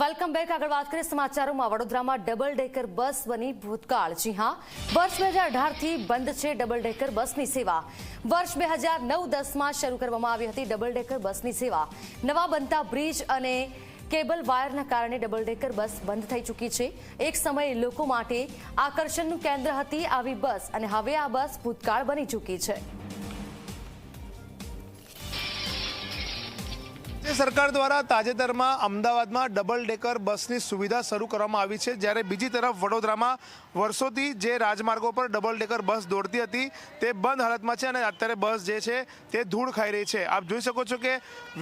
Welcome back આગળ વાત કરીએ સમાચારોમાં. વડોદરામાં ડબલ ડેકર બસ બની ભૂતકાળ. જી હા. વર્ષ બે હજાર અઢારથી બંધ છે ડબલ ડેકર બસની સેવા. વર્ષ બે હજાર નવ દસમાં શરૂ કરવામાં આવી હતી ડબલ ડેકર બસની સેવા. નવા બનતા બ્રિજ અને કેબલ વાયરના કારણે ડબલ ડેકર બસ બંધ થઈ ચૂકી છે. એક સમયે લોકો માટે આકર્ષણનું કેન્દ્ર હતી આવી બસ અને હવે આ બસ ભૂતકાળ બની ચૂકી છે. સરકાર દ્વારા તાજેતરમાં અમદાવાદમાં ડબલ ડેકર બસની સુવિધા શરૂ કરવામાં આવી છે. જ્યારે બીજી તરફ વડોદરામાં વર્ષોથી જે રાજમાર્ગો પર ડબલ ડેકર બસ દોડતી હતી, તે બંધ હાલતમાં છે અને અત્યારે બસ જે છે, તે ધૂળ ખાઈ રહી છે. આપ જોઈ શકો છો કે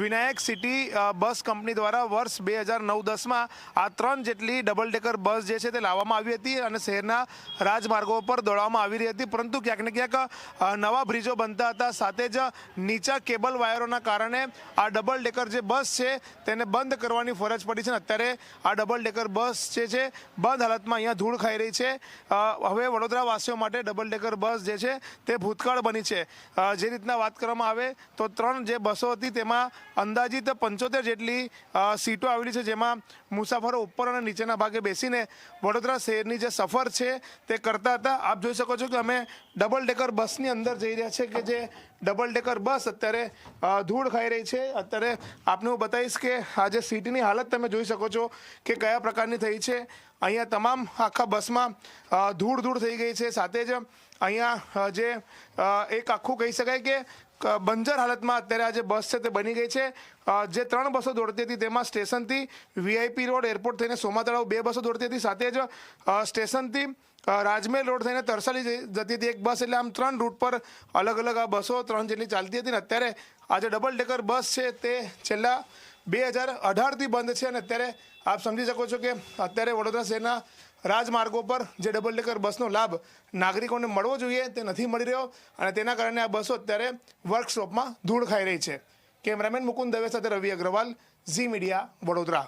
વિનાયક સિટી બસ કંપની દ્વારા વર્ષ બે હજાર નવ દસમાં આ ત્રણ જેટલી ડબલ ડેકર બસ જે છે, તે લાવવામાં આવી હતી અને શહેરના રાજમાર્ગો પર દોડવામાં આવી રહી હતી. પરંતુ ક્યાંક ને ક્યાંક નવા બ્રિજો બનતા હતા. સાથે જ નીચા કેબલ વાયરોના કારણે આ ડબલ ડેકર જે બસ છે, તેને બંધ કરવાની ફરજ પડી છે અને અત્યારે આ ડબલ ડેકર બસ જે છે, બંધ હાલતમાં અહીંયા ધૂળ ખાઈ રહી છે. હવે વડોદરા વાસીઓ માટે ડબલ ડેકર બસ જે છે, તે ભૂતકાળ બની છે. જે રીતના વાત કરવામાં આવે તો ત્રણ જે બસો હતી તેમાં અંદાજિત પંચોતેર જેટલી સીટો આવેલી છે, જેમાં મુસાફરો ઉપર અને નીચેના ભાગે બેસીને વડોદરા શહેરની જે સફર છે, તે કરતા હતા. આપ જોઈ શકો છો કે અમે ડબલ ડેકર બસની અંદર જઈ રહ્યા છે કે જે ડબલ ડેકર બસ અત્યારે ધૂળ ખાઈ રહી છે. અત્યારે આપને હું બતાવીશ કે આજે સિટીની હાલત તમે જોઈ શકો છો કે કયા પ્રકારની થઈ છે. અહીંયા તમામ આખા બસમાં ધૂળ ધૂળ થઈ ગઈ છે. સાથે જ અહીંયા જે એક આખું કહી શકાય કે બંજર હાલતમાં અત્યારે આ જે બસ છે તે બની ગઈ છે. જે ત્રણ બસો દોડતી હતી તેમાં સ્ટેશનથી વીઆઈપી રોડ એરપોર્ટ થઈને સોમા તળાવ બે બસો દોડતી હતી. સાથે જ સ્ટેશનથી અ, રાજમહેલ રોડ થઈને તરસાલી જતી હતી એક બસ એટલે આમ ત્રણ રૂટ પર અલગ અલગ આ બસો ત્રણ જેટલી ચાલતી હતી ને અત્યારે આ જે ડબલ ડેકર બસ છે તે છેલ્લા બે હજાર અઢારથી બંધ છે અને અત્યારે આપ સમજી શકો છો કે અત્યારે વડોદરા શહેરના રાજમાર્ગો પર જે ડબલ ડેકર બસનો લાભ નાગરિકોને મળવો જોઈએ તે નથી મળી રહ્યો અને તેના કારણે આ બસો અત્યારે વર્કશોપમાં ધૂળ ખાઈ રહી છે. કેમેરામેન મુકુંદ દવે સાથે રવિ અગ્રવાલ ઝી મીડિયા વડોદરા.